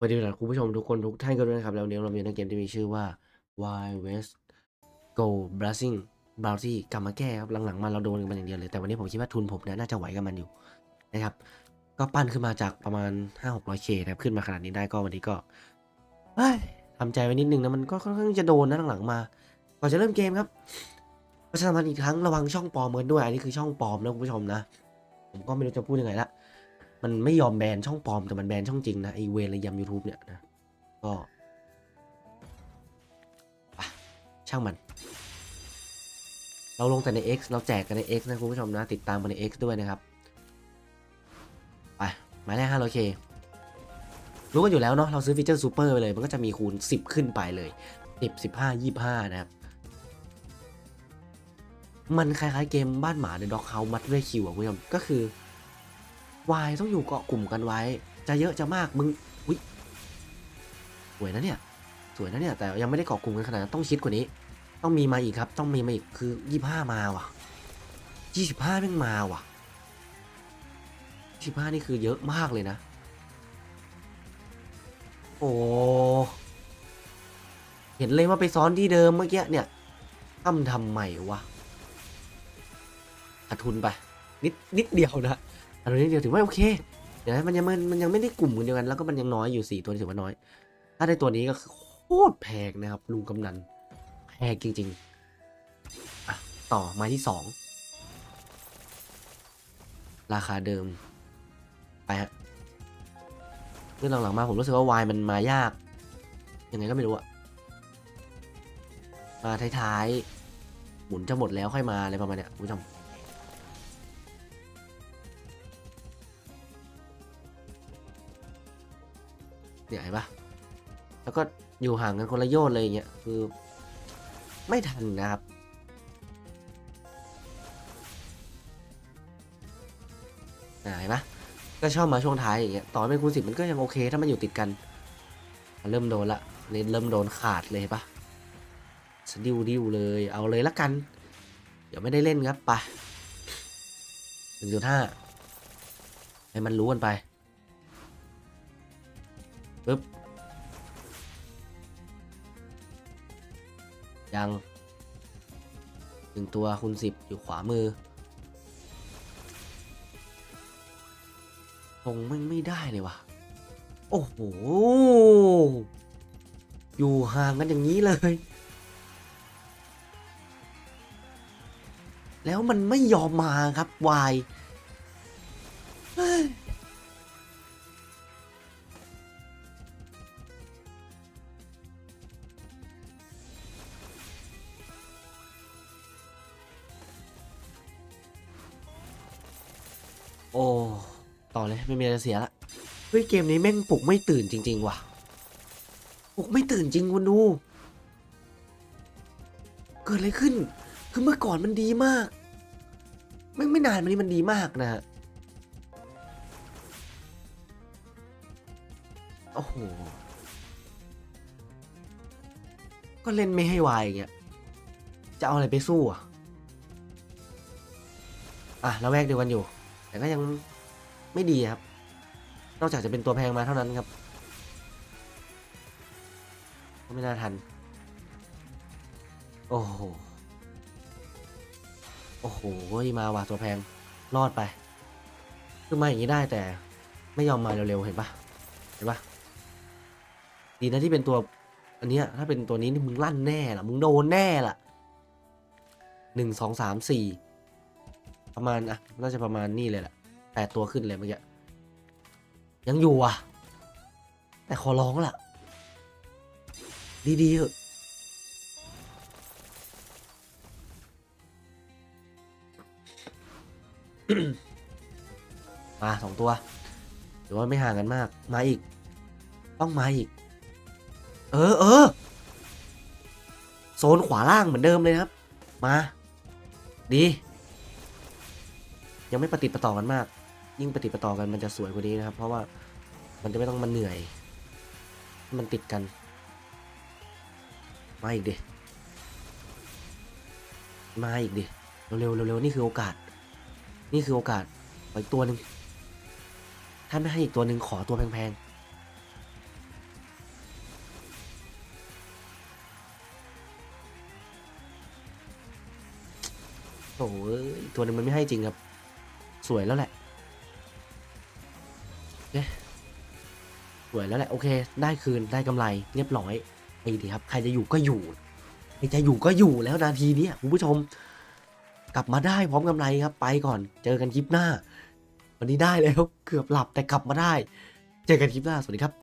สวัสดีครับคุณผู้ชมทุกคนทุกท่านกันด้วยนะครับ แล้ววันนี้เรามีในเกมที่มีชื่อว่า Wild West Go Blazing Bounty กลับมาแก้ครับหลังๆมาเราโดนกันมาอย่างเดียวเลย แต่วันนี้ผมคิดว่าทุนผมเนี่ยน่าจะไหวกับมันอยู่นะครับ ก็ปั้นขึ้นมาจากประมาณ 5 6 0 0 k นะครับขึ้นมาขนาดนี้ได้ก็วันนี้ก็ทำใจไว้นิดนึงนะมันก็ค่อนข้างจะโดนนะหลังๆมาก่อนจะเริ่มเกมครับประชาสัมพันธ์อีกครั้งระวังช่องปลอมกันด้วยอันนี้คือช่องปลอมนะคุณผู้ชมนะ ผมก็ไม่รู้จะพูดยังไงละ มันไม่ยอมแบนช่องปลอมแต่มันแบนช่องจริงนะไอเวรระยำ YouTube เนี่ยนะก็ช่างมัน เราลงแต่ใน X เราแจกกันใน X นะคุณผู้ชมนะ ติดตามกันใน X ด้วยนะครับไปหมายเลข 500K รู้กันอยู่แล้วเนาะเราซื้อฟีเจอร์ซูเปอร์ไปเลย มันก็จะมีคูณ 10 ขึ้นไปเลย 10 15 25 นะครับ มันคล้ายๆเกมบ้านหมาในด็อกเฮามัดด้วยคิวอะคุณผู้ชมก็คือ วายต้องอยู่เกาะกลุ่มกันไว้ จะเยอะจะมากมึงอุ้ยสวยนะเนี่ย สวยนะเนี่ย แต่ยังไม่ได้เกาะกลุ่มกันขนาดนั้นต้องคิดกว่านี้ ต้องมีมาอีกครับ ต้องมีมาอีกคือยี่ห้ามาว่ะยี่สิบห้าแม่งมาว่ะยี่สิบห้านี่คือเยอะมากเลยนะ โอ้เห็นเลยว่าไปซ้อนที่เดิมเมื่อกี้เนี่ยทำทำใหม่วะขาดทุนไป นิดนิดเดียวนะ อันนี้เดียวถือว่าโอเค เดี๋ยวนะมันยังมันมันยังไม่ได้กลุ่มกันเดียวกัน แล้วก็มันยังน้อยอยู่สี่ตัวถือว่าน้อย ถ้าได้ตัวนี้ก็โคตรแพงนะครับลุงกำนันแพงจริงๆอะต่อไม้ที่สองราคาเดิม ไปฮะเรื่องหลังๆมาผมรู้สึกว่าวายมันมายาก ยังไงก็ไม่รู้อะมาท้ายๆหมุนจะหมดแล้วค่อยมาอะไรประมาณเนี้ยคุณผู้ชม เนี่ยเห็นปะแล้วก็อยู่ห่างกันคนละโยชน์เลยอย่างเงี้ยคือไม่ทันนะครับเห็นปะก็ชอบมาช่วงท้ายอย่างเงี้ยต่อให้เป็นคูณสิบมันก็ยังโอเค ถ้ามันอยู่ติดกัน เริ่มโดนละเริ่มเริ่มโดนขาดเลยปะสดิวดิวเลยเอาเลยละกัน เดี๋ยวไม่ได้เล่นครับไปหนึ่งจุดห้าให้มันรู้กันไป ปึ๊บ ยังหนึ่งตัวคูณสิบอยู่ขวามือคงไม่ไม่ได้เลยว่ะ โอ้โห อยู่ห่างกันอย่างนี้เลย แล้วมันไม่ยอมมาครับวาย โอ้ต่อเลยไม่มีอะไรจะเสียละเฮ้ยเกมนี้แม่งปลุกไม่ตื่นจริง ๆ ว่ะปลุกไม่ตื่นจริงคุณดู เกิดอะไรขึ้น คือเมื่อก่อนมันดีมากไม่งไม่นานมานี้มันดีมากนะฮะโอ้โห ก็เล่นไม่ให้วายอย่างเงี้ย จะเอาอะไรไปสู้อะ อะแล้วแวกเดียวกันอยู่ แต่ก็ยังไม่ดีครับ นอกจากจะเป็นตัวแพงมาเท่านั้นครับก็ไม่น่าทัน โอ้โห โอ้โห มาว่ะตัวแพง รอดไป คือมาอย่างนี้ได้แต่ไม่ยอมมาเร็วๆ เห็นปะเห็นปะดีนะที่เป็นตัว อันเนี้ยถ้าเป็นตัวนี้นี่มึงลั่นแน่ล่ะ มึงโดนแน่ล่ะหนึ่งสองสามสี่ ประมาณอะน่าจะประมาณนี่เลยแหละแปดตัวขึ้นเลยเมื่อกี้ยังอยู่อะ แต่ขอร้องล่ะ ดีๆเถอะมาสองตัวหรือว่าไม่ห่างกันมาก มาอีก ต้องมาอีก เออเออโซนขวาล่างเหมือนเดิมเลยครับ มา ดี ยังไม่ปฏิปต่อกันมาก ยิ่งปฏิปต่อกันมันจะสวยกว่านี้นะครับ เพราะว่ามันจะไม่ต้องมันเหนื่อย มันติดกัน มาอีกดิมาอีกดิเร็วๆเร็วๆนี่คือโอกาส นี่คือโอกาสไปตัวหนึ่งถ้าไม่ให้อีกตัวหนึ่งขอตัวแพงๆโอ้ยตัวหนึ่งมันไม่ให้จริงครับ สวยแล้วแหละเอ๊ะสวยแล้วแหละโอเค ได้คืนได้กำไรเรียบร้อยไอ้ดีครับ ใครจะอยู่ก็อยู่ใครจะอยู่ก็อยู่แล้วนาทีนี้คุณผู้ชม กลับมาได้พร้อมกำไรครับ ไปก่อนเจอกันคลิปหน้า วันนี้ได้แล้วเกือบหลับแต่กลับมาได้ เจอกันคลิปหน้าสวัสดีครับ